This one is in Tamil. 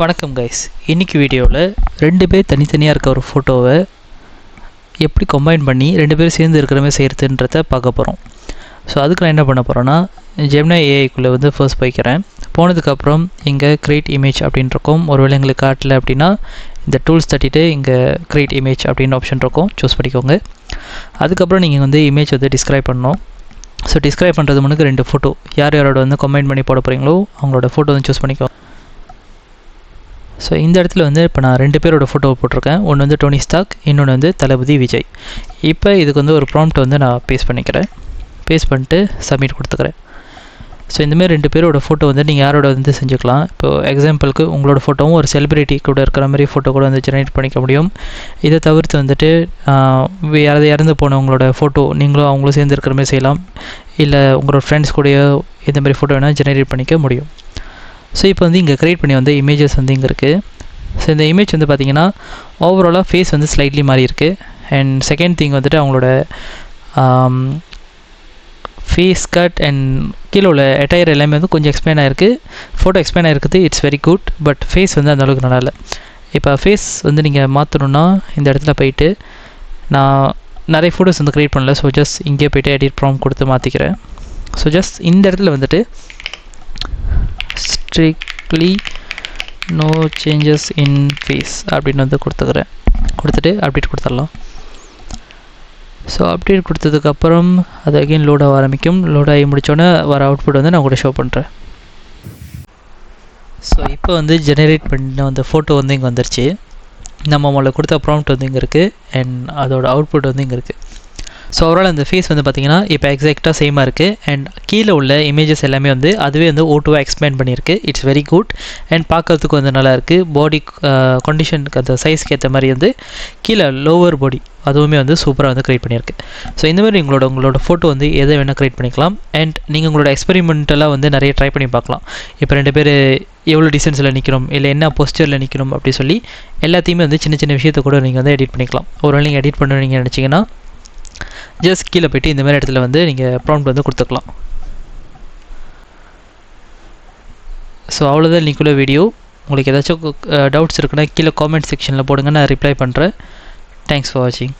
வணக்கம் கைஸ் இன்னைக்கு வீடியோவில் ரெண்டு பேர் தனித்தனியாக இருக்க ஒரு ஃபோட்டோவை எப்படி கம்பைன் பண்ணி ரெண்டு பேரும் சேர்ந்து இருக்கிற மாதிரி செய்கிறதுன்றத பார்க்க போகிறோம் ஸோ அதுக்கு நான் என்ன பண்ண போகிறேன்னா ஜெம்னா ஏஐக்குள்ளே வந்து ஃபர்ஸ்ட் போய்க்கிறேன். போனதுக்கப்புறம் இங்கே க்ரியேட் இமேஜ் அப்படின்னு இருக்கும். ஒருவேளை எங்களுக்கு காட்டல அப்படின்னா இந்த டூல்ஸ் தட்டிட்டு இங்கே க்ரியேட் இமேஜ் அப்படின்னு ஆப்ஷன் இருக்கும். சூஸ் பண்ணிக்கோங்க. அதுக்கப்புறம் நீங்கள் வந்து இமேஜ் வந்து டிஸ்கிரைப் பண்ணணும். ஸோ டிஸ்கிரைப் பண்ணுறது முன்னுக்கு ரெண்டு ஃபோட்டோ யார் யாரோட வந்து கம்பைன் பண்ணி போட போகிறீங்களோ அவங்களோட ஃபோட்டோ வந்து சூஸ் பண்ணிக்கோ ஸோ இந்த இடத்துல வந்து இப்போ நான் ரெண்டு பேரோட ஃபோட்டோ போட்டிருக்கேன். ஒன்று வந்து டோனி ஸ்டாக் இன்னொன்று வந்து தளபதி விஜய். இப்போ இதுக்கு வந்து ஒரு ப்ராம்ப்ட் வந்து நான் பேஸ்ட் பண்ணிக்கிறேன். பேஸ்ட் பண்ணிட்டு சப்மிட் கொடுத்துக்கிறேன். ஸோ இந்தமாரி ரெண்டு பேரோட ஃபோட்டோ வந்து நீங்கள் யாரோட வந்து செஞ்சுக்கலாம். இப்போ எக்ஸாம்பிளுக்கு உங்களோட ஃபோட்டோவும் ஒரு செலிபிரிட்டி கூட இருக்கிற மாதிரி ஃபோட்டோ கூட வந்து ஜெனரேட் பண்ணிக்க முடியும். இதை தவிர்த்து வந்துட்டு யாராவது இறந்து போனவங்களோட ஃபோட்டோ நீங்களும் அவங்களும் சேர்ந்து இருக்கிற மாதிரி செய்யலாம். இல்லை உங்களோட ஃப்ரெண்ட்ஸ் கூடயோ இந்த மாதிரி ஃபோட்டோ வேணால் ஜெனரேட் பண்ணிக்க முடியும். ஸோ இப்போ வந்து இங்கே க்ரியேட் பண்ணி வந்த இமேஜஸ் வந்து இங்கே இருக்குது ஸோ இந்த இமேஜ் வந்து பார்த்தீங்கன்னா ஓவராலாக ஃபேஸ் வந்து ஸ்லைட்லி மாறி இருக்குது அண்ட் செகண்ட் திங் வந்துட்டு அவங்களோட ஃபேஸ் கட் அண்ட் கீழே உள்ள அட்டையர் எல்லாமே வந்து கொஞ்சம் எக்ஸ்பிளைன் ஆகிருக்கு ஃபோட்டோ எக்ஸ்பிளைன் ஆகிருக்குது it's very good but face வந்து அந்த அளவுக்கு நல்லா இல்லை. இப்போ ஃபேஸ் வந்து நீங்கள் மாற்றணுன்னா இந்த இடத்துல போயிட்டு நான் நிறைய ஃபோட்டோஸ் வந்து க்ரியேட் பண்ணல. ஸோ ஜஸ்ட் இங்கே போய்ட்டு எடிட் ப்ராம் கொடுத்து மாற்றிக்கிறேன் ஸோ ஜஸ்ட் இந்த இடத்துல வந்துட்டு strictly no changes in face அப்படின்னு வந்து கொடுத்துக்கிறேன். கொடுத்துட்டு அப்டேட் கொடுத்துடலாம். ஸோ அப்டேட் கொடுத்ததுக்கப்புறம் அது அகெயின் லோட் ஆக ஆரம்பிக்கும். லோட் ஆகி முடித்தோடனே வர அவுட்புட் வந்து நான் கூட ஷோ பண்ணுறேன் ஸோ இப்போ வந்து ஜெனரேட் பண்ண அந்த ஃபோட்டோ வந்து இங்கே வந்துருச்சு. நம்ம முதல்ல கொடுத்த ப்ராம்ப்ட் வந்து இங்கே இருக்குது அண்ட் அதோட அவுட்புட் வந்து இங்கே இருக்குது ஸோ ஓவரால் அந்த ஃபேஸ் வந்து பார்த்திங்கன்னா இப்போ எக்ஸாக்டாக சேமாக இருக்குது அண்ட் கீழே உள்ள இமேஜஸ் எல்லாமே வந்து அதுவே வந்து ஓட்டுவாக எக்ஸ்பேண்ட் பண்ணியிருக்கு. இட்ஸ் வெரி குட் அண்ட் பார்க்கறதுக்கு வந்து நல்லாயிருக்கு பாடி கண்டிஷனுக்கு uh, அந்த சைஸ்க்கு ஏற்ற மாதிரி வந்து கீழே லோவர் பாடி அதுவுமே வந்து சூப்பராக வந்து க்ரியேட் பண்ணியிருக்கு. ஸோ இந்த மாதிரி உங்களோட உங்களோட ஃபோட்டோ வந்து எதை வேணால் க்ரியேட் பண்ணிக்கலாம். அண்ட் நீங்கள் உங்களோட எக்ஸ்பெரிமெண்ட்டெல்லாம் வந்து நிறைய ட்ரை பண்ணி பார்க்கலாம். இப்போ ரெண்டு பேர் எவ்வளோ டிஸ்டன்ஸில் நிற்கிறோம் இல்லை என்ன போஸ்டரில் நிற்கணும் அப்படி சொல்லி எல்லாத்தையுமே வந்து சின்ன சின்ன விஷயத்தை கூட நீங்கள் வந்து எடிட் பண்ணிக்கலாம். ஒரு நீங்கள் எடிட் பண்ண நீங்கள் நினச்சிங்கன்னா ஜஸ்ட் கீழே போய்ட்டு இந்த மாதிரி இடத்துல வந்து நீங்கள் ப்ராம்ப்ட் வந்து கொடுத்துக்கலாம். ஸோ அவ்வளோதான் இன்றைக்குள்ள வீடியோ உங்களுக்கு ஏதாச்சும் டவுட்ஸ் இருக்குன்னா கீழே காமெண்ட் செக்ஷனில் போடுங்க நான் ரிப்ளை பண்ணுறேன் தேங்க்ஸ் ஃபார் வாட்சிங்